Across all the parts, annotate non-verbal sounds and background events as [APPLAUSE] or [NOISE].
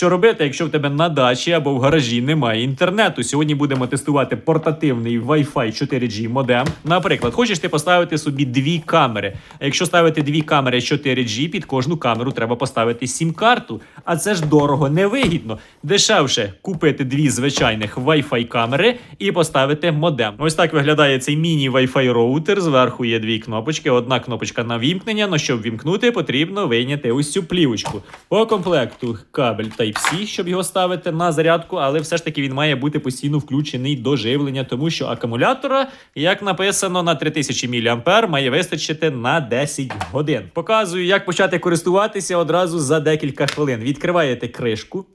Що робити, якщо в тебе на дачі або в гаражі немає інтернету? Сьогодні будемо тестувати портативний Wi-Fi 4G модем. Наприклад, хочеш ти поставити собі дві камери. А якщо ставити дві камери 4G, під кожну камеру треба поставити сім-карту. А це ж дорого, невигідно. Дешевше купити дві звичайних Wi-Fi камери і поставити модем. Ось так виглядає цей міні Wi-Fi роутер. Зверху є дві кнопочки. Одна кнопочка на вімкнення. Но щоб вімкнути, потрібно вийняти ось цю плівочку. По комплекту кабель Type-C, щоб його ставити на зарядку, але все ж таки він має бути постійно включений до живлення, тому що акумулятора, як написано, на 3000 мА має вистачити на 10 годин. Показую, як почати користуватися одразу за декілька хвилин. Відкриваєте кришку.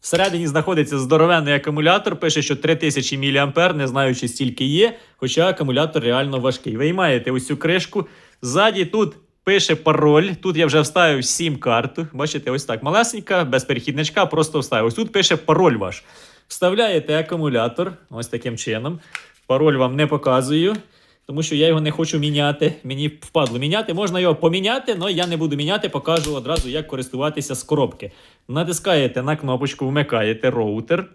Всередині знаходиться здоровенний акумулятор, пише, що 3000 мА, не знаю, чи стільки є, хоча акумулятор реально важкий. Виймаєте ось цю кришку. Ззаді тут пише пароль. Тут я вже вставив сім карту. Бачите, ось так. Малесенька, без перехідничка, просто вставив. Ось тут пише пароль ваш. Вставляєте акумулятор ось таким чином. Пароль вам не показую. Тому що я його не хочу міняти. Мені впадло міняти. Можна його поміняти, але я не буду міняти, покажу одразу, як користуватися з коробки. Натискаєте на кнопочку, вмикаєте роутер.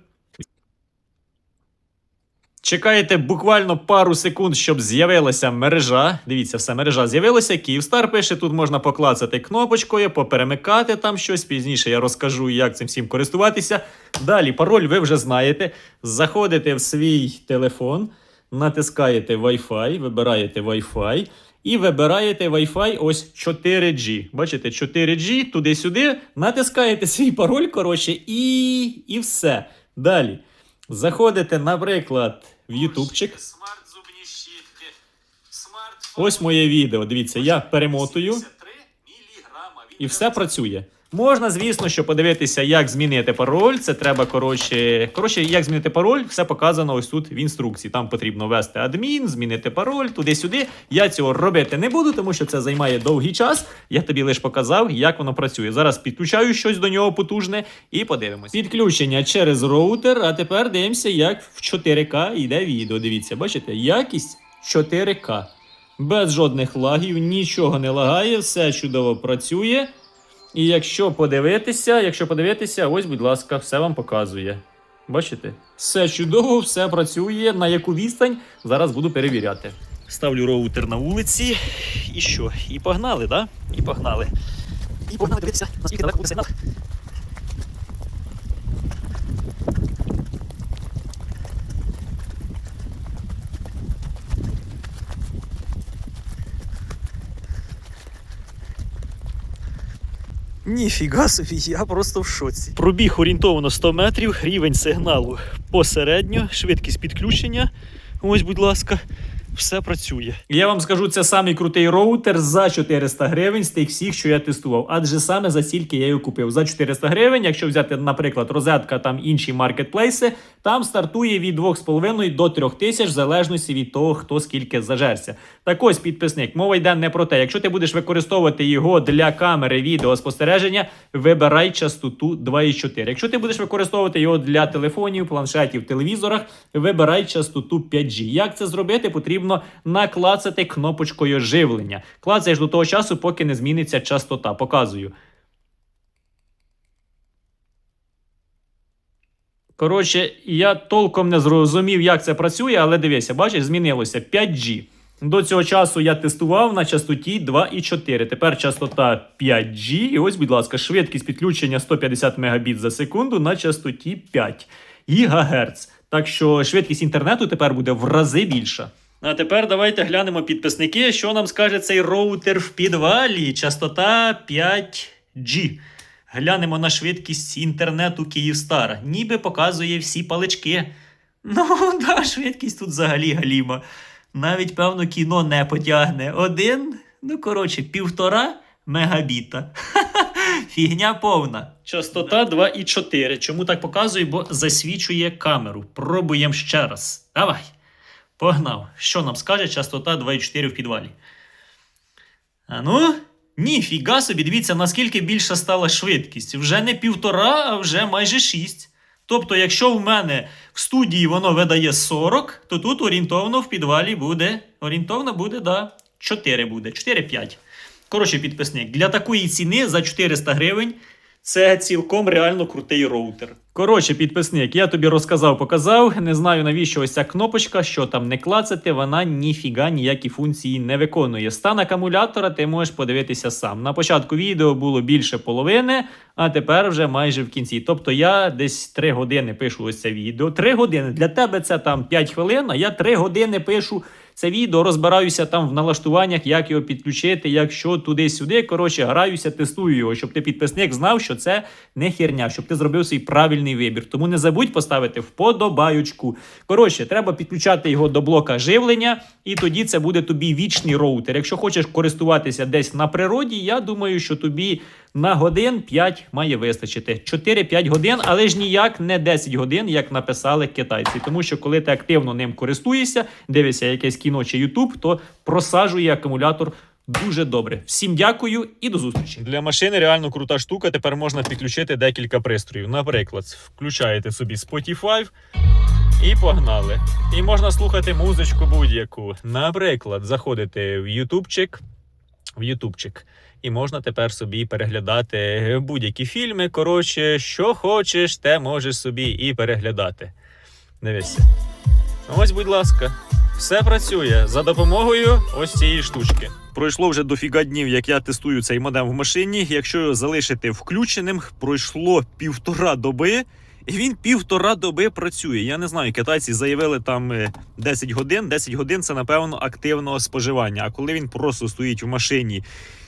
Чекаєте буквально пару секунд, щоб з'явилася мережа. Дивіться, все, мережа з'явилася. Київстар пише, тут можна поклацати кнопочкою, поперемикати там щось. Пізніше я розкажу, як цим всім користуватися. Далі пароль ви вже знаєте. Заходите в свій телефон, натискаєте Wi-Fi, вибираєте Wi-Fi. І вибираєте Wi-Fi ось 4G. Бачите, 4G, туди-сюди, натискаєте свій пароль, коротше, і, і все. Далі. Заходите, наприклад, в Ютубчик. Ось моє відео. Дивіться, я перемотую і все працює. Можна, звісно, що подивитися, як змінити пароль. Це треба, коротше, коротше, як змінити пароль, все показано ось тут в інструкції. Там потрібно ввести адмін, змінити пароль туди-сюди. Я цього робити не буду, тому що це займає довгий час. Я тобі лише показав, як воно працює. Зараз підключаю щось до нього потужне і подивимось. Підключення через роутер. А тепер дивимося, як в 4К йде відео. Дивіться, бачите, якість 4К. Без жодних лагів, нічого не лагає, все чудово працює. І якщо подивитися, якщо подивитися, ось, будь ласка, все вам показує. Бачите? Все чудово, все працює. На яку відстань? Зараз буду перевіряти. Ставлю роутер на вулиці. І що? І погнали, да? І погнали. І погнали дивитися, наскільки далеко буде сигнал. Ніфіга собі, я просто в шоці. Пробіг орієнтовно 100 метрів, рівень сигналу посередньо, швидкість підключення. Ось, будь ласка, все працює. Я вам скажу, це самий крутий роутер за 400 гривень з тих всіх, що я тестував. Адже саме за стільки я його купив. За 400 гривень, якщо взяти, наприклад, розетка, там інші маркетплейси, там стартує від 2,5 до 3 тисяч, в залежності від того, хто скільки зажерся. Так ось підписник, мова йде не про те. Якщо ти будеш використовувати його для камери відеоспостереження, вибирай частоту 2,4. Якщо ти будеш використовувати його для телефонів, планшетів, телевізорах, вибирай частоту 5G. Як це зробити? Потрібно наклацати кнопочкою живлення. Клацаєш до того часу, поки не зміниться частота. Показую. Коротше, я толком не зрозумів, як це працює, але дивися, бачиш, змінилося 5G. До цього часу я тестував на частоті 2,4. Тепер частота 5G. І ось, будь ласка, швидкість підключення 150 Мбіт за секунду на частоті 5 ГГц. Так що швидкість інтернету тепер буде в рази більша. А тепер давайте глянемо підписники, що нам скаже цей роутер в підвалі. Частота 5G. Глянемо на швидкість інтернету Київстар. Ніби показує всі палички. Ну, [LAUGHS] да, швидкість тут взагалі галіма. Навіть, певно, кіно не потягне. Один, ну коротше, півтора мегабіта. [LAUGHS] Фігня повна. Частота 2,4. Чому так показую? Бо засвічує камеру. Пробуємо ще раз. Давай. Погнав. Що нам скаже частота 2,4 в підвалі? А ну, ніфіга собі, дивіться, наскільки більша стала швидкість. Вже не півтора, а вже майже 6. Тобто, якщо в мене в студії воно видає 40, то тут орієнтовно в підвалі буде. Орієнтовно буде, да, 4 буде, 4-5. Коротше, підписник, для такої ціни за 400 гривень Це цілком реально крутий роутер. Коротше, підписник, я тобі розказав, показав. Не знаю навіщо ось ця кнопочка, що там не клацати, вона ніфіга ніякі функції не виконує. Стан акумулятора ти можеш подивитися сам. На початку відео було більше половини, а тепер вже майже в кінці. Тобто я десь 3 години пишу ось це відео. 3 години. Для тебе це там 5 хвилин, а я 3 години пишу це відео, розбираюся там в налаштуваннях, як його підключити, як що туди-сюди. Коротше, граюся, тестую його, щоб ти підписник знав, що це не херня, щоб ти зробив свій правильний вибір. Тому не забудь поставити вподобаючку. Коротше, треба підключати його до блока живлення, і тоді це буде тобі вічний роутер. Якщо хочеш користуватися десь на природі, я думаю, що тобі на годин 5 має вистачити. 4-5 годин, але ж ніяк не 10 годин, як написали китайці. Тому що коли ти активно ним користуєшся, дивишся якесь кіно чи Ютуб, то просаджує акумулятор. Дуже добре. Всім дякую і до зустрічі. Для машини реально крута штука. Тепер можна підключити декілька пристроїв. Наприклад, включаєте собі Spotify і погнали. І можна слухати музичку будь-яку. Наприклад, заходите в Ютубчик, в Ютубчик. І можна тепер собі переглядати будь-які фільми. Коротше, що хочеш, те можеш собі і переглядати. Дивися. Ось, будь ласка, все працює за допомогою ось цієї штучки. Пройшло вже дофіга днів, як я тестую цей модем в машині. Якщо його залишити включеним, пройшло півтора доби. І він півтора доби працює. Я не знаю, китайці заявили там е, 10 годин. 10 годин це напевно активного споживання. А коли він просто стоїть в машині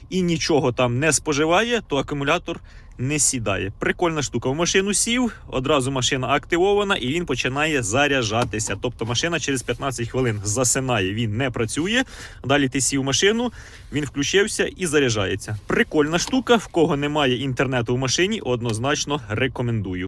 і нічого там не споживає, то акумулятор не сідає. Прикольна штука. В машину сів, одразу машина активована, і він починає заряджатися. Тобто машина через 15 хвилин засинає, він не працює. Далі ти сів машину, він включився і заряджається. Прикольна штука. В кого немає інтернету в машині, однозначно рекомендую.